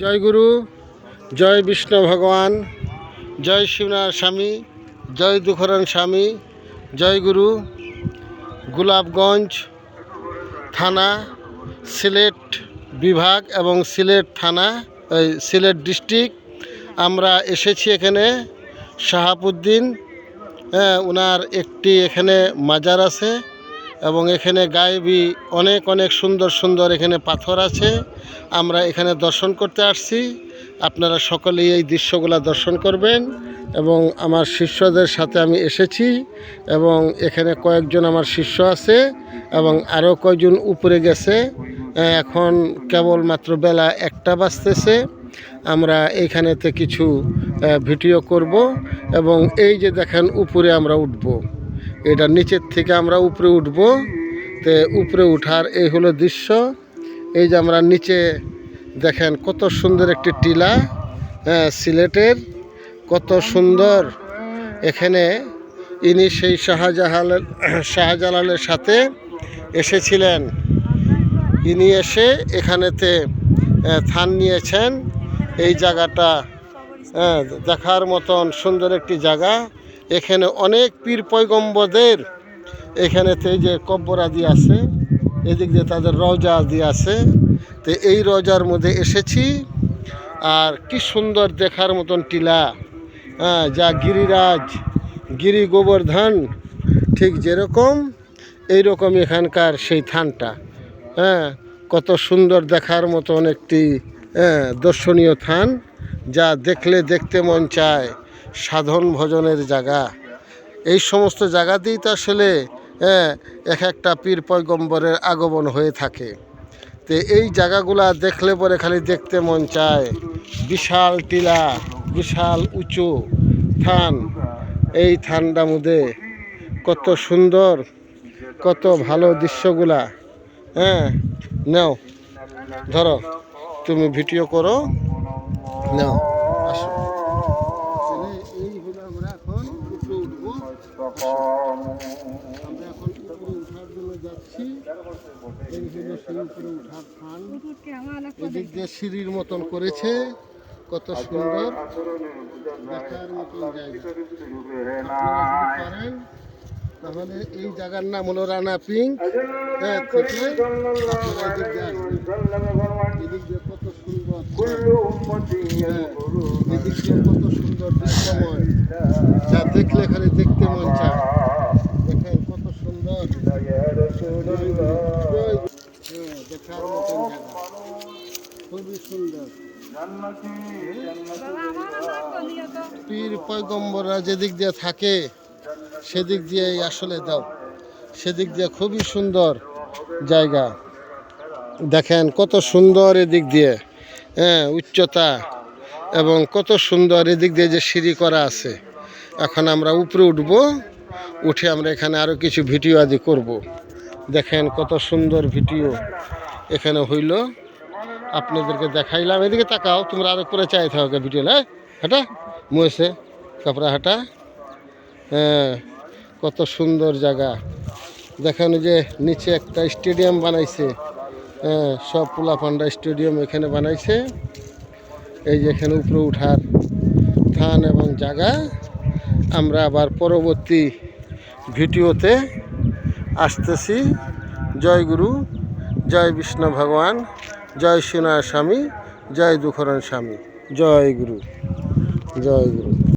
জয় গুরু, জয় বিষ্ণু ভগবান, জয় শিবনাথ স্বামী, জয় দুখরণ স্বামী, জয় গুরু। গোলাপগঞ্জ থানা, সিলেট বিভাগ এবং সিলেট থানা সিলেট ডিস্ট্রিক্ট। আমরা এসেছি এখানে শাহাবুদ্দিন হ্যাঁ ওনার একটি এখানে মাজার আছে। এবং এখানে গায়েবী অনেক অনেক সুন্দর সুন্দর এখানে পাথর আছে। আমরা এখানে দর্শন করতে আসছি। আপনারা সকলেই এই দৃশ্যগুলা দর্শন করবেন এবং আমার শিষ্যদের সাথে আমি এসেছি এবং এখানে কয়েকজন আমার শিষ্য আছে এবং আরও কয়েকজন উপরে গেছে। এখন কেবলমাত্র বেলা একটা বাজতেছে। আমরা এইখানেতে কিছু ভিডিও করব এবং এই যে দেখেন উপরে আমরা উঠব। এটা নিচের থেকে আমরা উপরে উঠব। তে উপরে উঠার এই হলো দৃশ্য। এই যে আমরা নিচে দেখেন কত সুন্দর একটি টিলা হ্যাঁ সিলেটের। কত সুন্দর এখানে ইনি সেই শাহজাহালের শাহজালালের সাথে এসেছিলেন। ইনি এসে এখানেতে থান নিয়েছেন। এই জায়গাটা হ্যাঁ, দেখার মতন সুন্দর একটি জায়গা। এখানে অনেক পীর পয়গম্বদের এখানেতে এই যে কব্বর আদি আছে এদিক দিয়ে তাদের রজা আদি আছে। তো এই রজার মধ্যে এসেছি আর কি সুন্দর দেখার মতন টিলা। হ্যাঁ যা গিরিরাজ গিরি গোবর্ধন ঠিক যেরকম এইরকম এখানকার সেই থানটা। হ্যাঁ কত সুন্দর দেখার মতন একটি হ্যাঁ, দর্শনীয় থান যা দেখলে দেখতে মন চায়। সাধন ভজনের জায়গা। এই সমস্ত জায়গাতেই তো আসলে হ্যাঁ, এক একটা পীর পয়গম্বরের আগমন হয়ে থাকে। তো এই জায়গাগুলা দেখলে পরে খালি দেখতে মন চায়। বিশাল টিলা বিশাল উঁচু থান। এই থানটা মধ্যে কত সুন্দর কত ভালো দৃশ্যগুলা। হ্যাঁ নাও ধরো তুমি ভিডিও করো। নাও আসো তাহলে এই হলো আমরা এখন উপরে উঠবো আমরা এখন উঠার জন্য যাচ্ছি এই উপরে উঠার দিয়ে সিঁড়ির মতন করেছে কত সুন্দর তাহলে এই জায়গার নাম হলো রানা পিং হ্যাঁ আসবেন এদিক দিয়ে কত সুন্দর এদিক দিয়ে কত সুন্দর দৃশ্যময়। যা দেখলে খালি দেখতে মন চায়। দেখেন কত সুন্দর। হ্যাঁ, দেখার মতন জায়গা। খুবই সুন্দর। পীর পয়গম্বররা যেদিক দিয়ে থাকে সেদিক দিয়ে আসলে দাও। সেদিক দিয়ে খুবই সুন্দর জায়গা। দেখেন কত সুন্দর এদিক দিয়ে। হ্যাঁ উচ্চতা এবং কত সুন্দর এদিক দিয়ে যে সিঁড়ি করা আছে। এখন আমরা উপরে উঠব, উঠে আমরা এখানে আরও কিছু ভিডিও আদি করব। দেখেন কত সুন্দর ভিডিও এখানে হইল। আপনাদেরকে দেখাইলাম, এদিকে তাকাও, তোমরা আরও করে চাই থাকো ভিডিও হ্যাঁ? হাঁটা, মুয়েছে, কাপড়া হাঁটা। হ্যাঁ কত সুন্দর জায়গা। দেখেন যে নিচে একটা স্টেডিয়াম বানাইছে। হ্যাঁ সব পোলাপান্ডা স্টেডিয়াম এখানে বানাইছে। এই যে এখানে উপরে উঠার স্থান এবং জায়গা। আমরা আবার পরবর্তী ভিডিওতে আসতেছি। জয় গুরু, জয় বিষ্ণু ভগবান, জয় সোনার স্বামী, জয় দুখরণ স্বামী। জয় গুরু জয় গুরু।